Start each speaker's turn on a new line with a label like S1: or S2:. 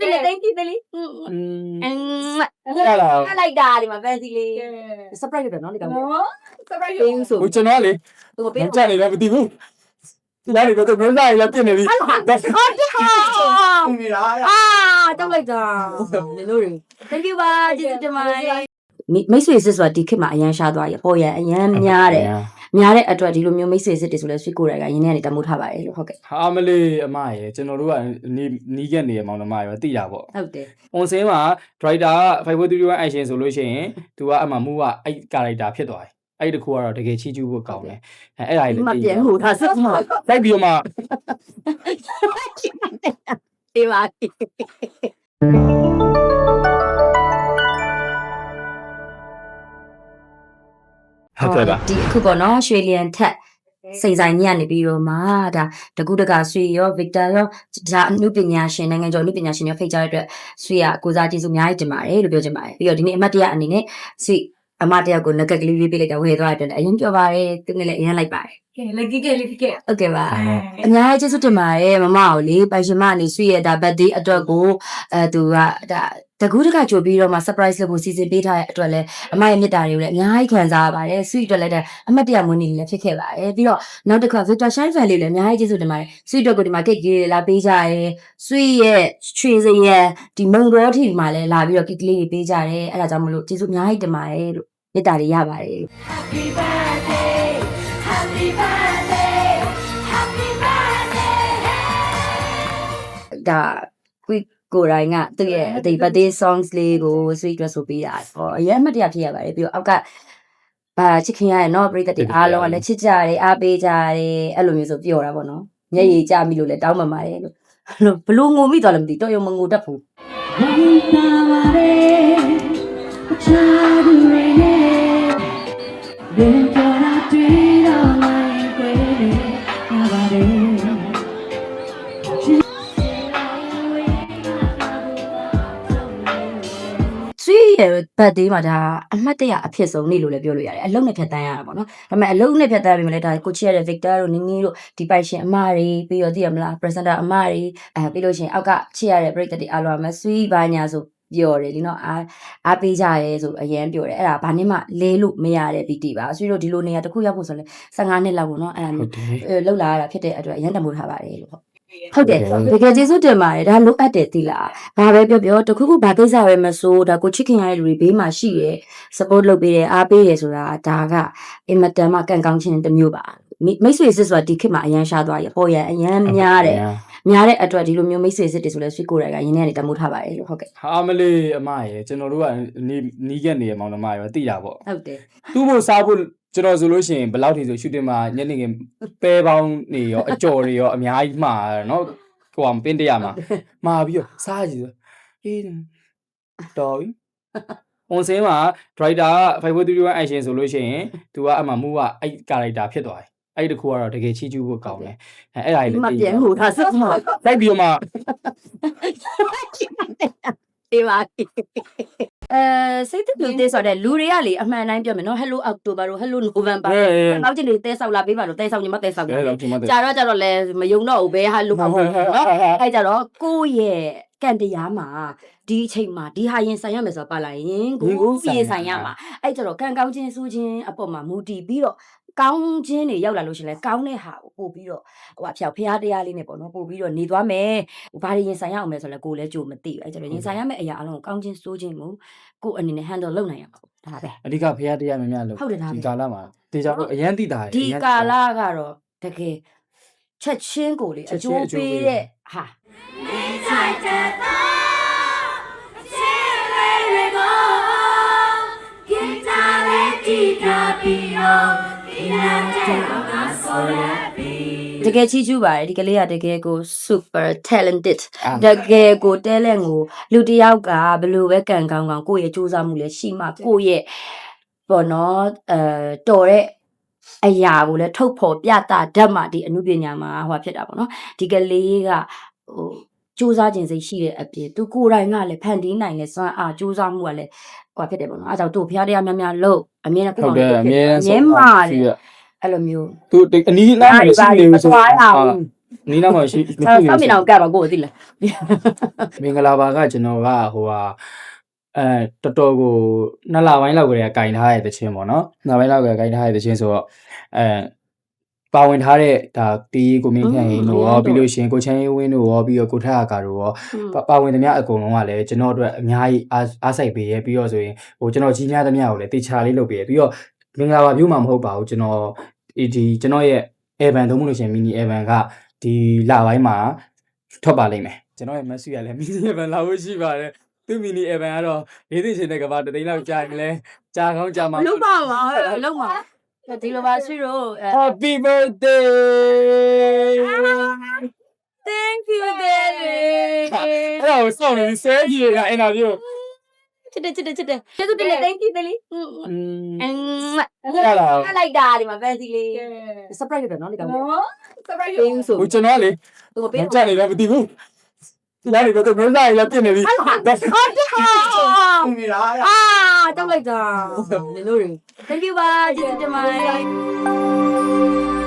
S1: စုတယ်လေ thank you တယ်လေ
S2: อืม
S1: အင်း
S2: ရလား
S1: အလိုက်တာဒီမှာ fancy လေး surprise လုပ်တယ်နော်ဒီကောင်
S3: နော် surprise
S1: ပေးဦးဆို
S2: ဟိုကျွန်တော်လေ
S1: သူက
S2: မ
S1: ပေး
S2: ကြက်နေလည်းမသိဘူးဒီလားဒီကတော့မျိုးစားရပြနေပြီ
S1: ဟုတ်ဟာဟုတ်ဟာ
S2: နေလား
S1: အာတောက်လိုက်တာနင်တို့တွေ thank you ပါကျေးဇူးတင်ပါတယ်မိတ်ဆွေစစ်ဆိုတာဒီခေတ်မှာအရန်ရှားသွားရပေါ်ရအရန်များတယ် များတဲ့အတွက်ဒီလိုမျိုးမိတ်ဆွေစစ်တွေဆိုလဲဆွေကိုယ်တိုင်ကရင်းနေကနေတမိုးထားပါတယ်လို့ဟုတ်ကဲ့
S2: ဟာမလေးအမရေကျွန်တော်တို့ကနီးနီးခဲ့နေရမောင်နှမရောတိတာပေါ့
S1: ဟုတ်တယ်။
S2: on scene မှာ driver 5431 action ဆိုလို့ရှိရင်သူကအမှမူကအဲ့ character ဖြစ်သွားတယ်။အဲ့ဒီတစ်ခုကတော့တကယ်ချီးကျူးဖို့ကောင်းတယ်။အဲအဲ့ဒါကြီး
S1: မ
S2: လည်း
S1: ပြန်ဟိုထားစက်မှာ
S2: လိုက်ပြီးတော့မှ
S1: အေးပါ
S2: ဟုတ်ကဲ့ပါ
S1: ဒီအခုပေါ့နော်ရွှေလျံထက်စိန်ဆိုင်ကြီးကနေပြီးတော့မှဒါတကူတကဆွေရောဗစ်တာရောဒါအမှုပညာရှင်နိုင်ငံကျော်အမှုပညာရှင်ရောဖိတ်ကြားတဲ့အတွက်ဆွေကကိုစားကျေးဇူးအများကြီးတင်ပါတယ်လို့ပြောချင်ပါတယ်ပြီးတော့ဒီနေ့အမတ်တရအနေနဲ့ဆွေအမတ်တရကိုငကက်ကလေးရေးပေးလိုက်တာဝယ်သွားတဲ့အတွက်အရင်ပြောပါတယ်သူနဲ့လည်းအရင်လိုက်ပါတယ်
S3: ကဲလက်ကီကဲလက်ကီကဲ
S1: ဟုတ်ကဲ့ပါအများကြီးကျေးဇူးတင်ပါတယ်မမကိုလေပိုင်ရှင်မအနေဆွေရဲ့ဒါ birthday အတွက်ကိုအဲသူကဒါ တကူတကကြိုပြီးတော့မှ surprise လုပ်ဖို့စီစဉ်ပေးထားတဲ့အတွက်လည်းအမရဲ့မြတ်တာတွေကိုလည်းအများကြီးခံစားရပါတယ်ဆွေအတွက်လည်းအမတ်တရမွေးနေ့လေးလည်းဖြစ်ခဲ့ပါတယ်ပြီးတော့နောက်တစ်ခါ Victor Shine Fan လေးလည်းအများကြီးကျေးဇူးတင်ပါတယ်ဆွေအတွက်ကိုဒီမှာ cake ကြီးတွေလာပေးကြရဲဆွေရဲ့ချွေစရံဒီမုံတော်ထီမှာလည်းလာပြီးတော့ cake လေးတွေပေးကြတယ်အဲ့ဒါကြောင့်မလို့ကျေးဇူးအများကြီးတင်ပါတယ်လို့မြတ်တာတွေရပါတယ်လို့
S4: Happy birthday, happy birthday, happy birthday.
S1: ဒါကွီ ကိုယ်တိုင်ကသူ့ရဲ့ဒီ birthday songs လေးကို sweet ရဆိုပေးတာဟောအရင်မှတ်တရဖြစ်ရပါတယ်ပြီးတော့အောက်ကဘာချစ်ခင်ရရနော်ပြိတ္တတွေအားလုံးကလည်းချစ်ကြတယ်အားပေးကြတယ်အဲ့လိုမျိုးဆိုပြောတာပေါ့နော်မျက်ရည်ကျမိလို့လည်းတောင်းပန်ပါတယ်လို့ဘလို့ငုံမိသွားလည်းမသိတော့ရောမငိုတတ်ဘူး ရဲ့ birthday မှာဒါအမှတ်တရအဖြစ်ဆုံးနေ့လို့လည်းပြောလို့ရတယ်အလုံးနဲ့ဖြတ်တန်းရတာပေါ့နော်ဒါပေမဲ့အလုံးနဲ့ဖြတ်တန်းပြီးမှလည်းဒါကိုချစ်ရတဲ့ Victor တို့နင်းနီတို့ဒီပိုက်ရှင်အမတွေပြီးတော့သိရမလား presenter အမတွေအဲပြီးလို့ရှိရင်အောက်ကချစ်ရတဲ့ပရိသတ်တွေအားလုံးကမဆွေဘာညာဆိုပြောတယ်လीနော်အားအားပေးကြရဲဆိုအရင်ပြောတယ်အဲ့ဒါဘာနဲ့မှလဲလို့မရတဲ့ BT ပါဆွေတို့ဒီလိုနေရာတစ်ခုရောက်ဖို့ဆိုလဲ15နှစ်လောက်ပေါ့နော်အဲ့ဒါ
S2: ဟု
S1: မျိုး
S2: တ်တယ်
S1: အဲလောက်လာရတာဖြစ်တဲ့အတွက်အရင်တမိုးထားပါတယ်လို့ဟုတ် တယ်တကယ်ကျေးဇူးတင်ပါတယ်ဒါလိုအပ်တယ်သီလားဘာပဲပြောပြောတခုခုဘာကိစ္စပဲမဆိုဒါကိုချစ်ခင်ရတဲ့လူတွေဘေးမှာရှိရဲ support လုပ်ပေးတယ်အားပေးတယ်ဆိုတာဒါကအင်မတန်မှကံကောင်းခြင်းတစ်မျိုးပါမိမိတ်ဆွေစစ်ဆိုတာဒီခေတ်မှာအရန်ရှားသွားရပေါ်ရအရန်များတယ် များတဲ့အတွက်ဒီလိုမျိုးမိတ်ဆွေစစ်တွေဆိုလဲဆွေကိုယ်တိုင်ကရင်းနေကနေတမိုးထားပါတယ်လို့ဟုတ်ကဲ့
S2: ဟာမလေးအမရေကျွန်တော်တို့ကနီးနီးခဲ့နေရမောင်နှမရောတိတာပေါ့
S1: ဟုတ်တယ်
S2: သူ့ဖို့စားဖို့ကျွန်တော်ဆိုလို့ရှိရင်ဘယ်လောက်ထိဆိုရှူတင်မှာညနေခင်းပဲပေါင်းနေရောအကြော်တွေရောအများကြီးမှားတယ်နော်ဟိုကပင်းတရမှာမှာပြီးတော့စားကြည့်ဆိုအေးတော်ပြီ on scene မှာ driver 5431 action ဆိုလို့ရှိရင်သူကအမှမူကအဲ့ character ဖြစ်သွားတယ် အဲ့ဒီတစ်ခုကတော့တကယ်ချီးကျူးဖို့ကောင်းတယ်အဲအဲ့ဒါကြီး
S1: ဒီ
S2: လည်း
S1: မှာ
S2: သိ
S1: ပြန်ဟိုထားစက်မှာ
S2: လိုက်ပြီးတော့မှ
S1: အေးပါအဲစိတ်တူတေးဆိုတဲ့လူတွေကလေအမှန်တိုင်းပြောမယ်နော် hello october တို့ hello november
S2: အဲအဲ
S1: နောက်ကျင်တွေတဲဆောက်လာပေးပါတော့တဲဆောက်ညီမတဲဆောက်
S2: အဲတော့ဒီမှာ
S1: ကြာတော့ကြာတော့လဲမယုံတော့ဘူးဘဲဟာလို့ပါဘူးနော် အဲကြတော့ကိုယ့်ရဲ့ကံတရားမှာဒီအချိန်မှာဒီဟာရင်ဆိုင်ရမယ်ဆိုတာပါလာရင်ကိုရင်ဆိုင်ရမှာအဲကြတော့ကံကောင်းခြင်းဆိုခြင်းအပေါ်မှာမူတည်ပြီးတော့ ကောင်းခြင်းတွေရောက်လာလို့ရှိရင်လဲကောင်းတဲ့ဟာကိုပို့ပြီးတော့ဟိုအဖျောက်ဖျားတရားလေးနဲ့ပေါ့နော်ပို့ပြီးတော့နေသွားမယ်ဟိုဘာတွေရင်ဆိုင်ရအောင်လဲဆိုလဲကိုယ်လည်းကြိုမသိဘူးအဲကြတော့ရင်ဆိုင်ရမယ့်အရာအလုံးကိုကောင်းခြင်းဆိုခြင်းကိုကိုယ်အနေနဲ့ handle လုပ်နိုင်ရမှာပေါ့ဒါပဲ
S2: အဓိကဖရားတရားများများလို့
S1: ဟုတ်တယ်ဒါပဲ
S2: ဒီကာလမှာတေချာတော့အရန်တိတာတယ်
S1: ဒီ
S2: အရန်
S1: ကာလကတော့တကယ်ချက်ချင်းကိုလေ
S2: ချက်
S1: အ
S2: ချင်း
S1: ကျိုး
S2: အကျိုး
S1: ပေး
S2: ပေး
S1: တဲ့ဟာ
S4: Inside the thought, chilling on. Guitar and guitar, guitar down, so happy.
S1: တကယ်ချီးကျူးပါတယ်ဒီကလေးကတကယ်ကို super talented
S2: အာ
S1: တကယ်ကို talent ကိုလူတစ်ယောက်ကဘယ်လိုပဲကံကောင်းကောင်းကိုယ့်ရဲ့စူးစမ်းမှုလည်းရှိမှကိုယ့်ရဲ့ပေါ့နော်အဲတော်တဲ့အရာကိုလည်းထုတ်ဖော်ပြတာဓာတ်မှဒီအမှုပညာမှာဟိုဖြစ်တာပေါ့နော်ဒီကလေးကဟိုစူးစမ်းခြင်းစိတ်ရှိတဲ့အပြင်သူကိုယ်တိုင်ကလည်းဖန်တီးနိုင်တဲ့စွမ်းအားစူးစမ်းမှုကလည်းဟိုဖြစ်တယ်ပေါ့နော်အဲဒါကြောင့်သူ့ဖျားတရားများများလို့အမြဲတမ်း
S2: ဟုတ်တယ်အမြဲတမ်း
S1: အမြဲမှားတယ် အဲ့လိုမျိုး
S2: သူအနီးအနားမှာရှိနေ
S1: မ
S2: လို့ဆို
S1: သွားရ
S2: အာ
S1: ဘူး
S2: နီးနားမှာရှိ
S1: ဆောက်ဆောက်မြင်အောင်ကပ်ပါကိုသိလား
S2: မင်္ဂလာပါကကျွန်တော်ကဟိုဟာအဲတော်တော်ကိုနှစ်လပိုင်းလောက်ကလေးကကင်ထားရတဲ့ချင်းပေါ့နော်နှစ်လပိုင်းလောက်ကကင်ထားရတဲ့ချင်းဆိုတော့အဲပါဝင်ထားတဲ့ဒါတီးကိုမင်းခန့်ရင်တို့ရောပြီးလို့ရှိရင်ကိုချမ်းရေးဝင်းတို့ရောပြီးတော့ကိုထက်အကာတို့ရောပါပါဝင်သမျှအကုန်လုံးကလည်းကျွန်တော်တို့အများကြီးအားအားစိုက်ပေးရဲပြီးတော့ဆိုရင်ဟိုကျွန်တော်ကြီးများသမျှကိုလည်းတေချာလေးလုပ်ပေးရဲပြီးတော့မင်္ဂလာပါပြုမှာမဟုတ်ပါဘူးကျွန်တော် ဒီကျွန်တော်ရဲ့ Evan သုံးလို့ရှိရင် mini Evan ကဒီလပိုင်းမှာထွက်ပါလိမ့်မယ်ကျွန်တော်ရဲ့ message ကလည်း mini Evan လာဖို့ရှိပါတယ်သူ mini Evan ကတော့လေးသိချင်းတဲ့ကဘာတသိန်းလောက်ကြာရင်လဲကြာကောင်းကြာမှာ
S1: လုံးပါပါလုံးပါဒီလိုပါဆွေတို့
S2: Happy birthday
S1: Thank you baby
S2: အဲ့ဒါကိုစောင့်နေဆဲကြီးရအင်တာဗျူး
S1: ချစ်တယ်ချစ်တယ်ချစ်တယ်ကျေးဇူးတင်တယ် thank you တလေး
S2: อืม
S1: အင်း
S2: ရလာ
S1: ခလိုက်တာဒီမှာဖန်စီလေး surprise လုပ်တယ်နော်ဒီကောင်
S3: နော် surprise
S1: ပင်းဆို
S2: ဟိုကျွန်တော်ကလေ
S1: သူကပ
S2: မ
S1: င်း
S2: ကြနေလည်းမသိဘူးဒီလားဒီကတော့မင်းသားရပြနေပြီဒါ
S1: အာတောက်လိုက်တာလေလို့ thank you ပါကျေးဇူးတင်ပါတယ်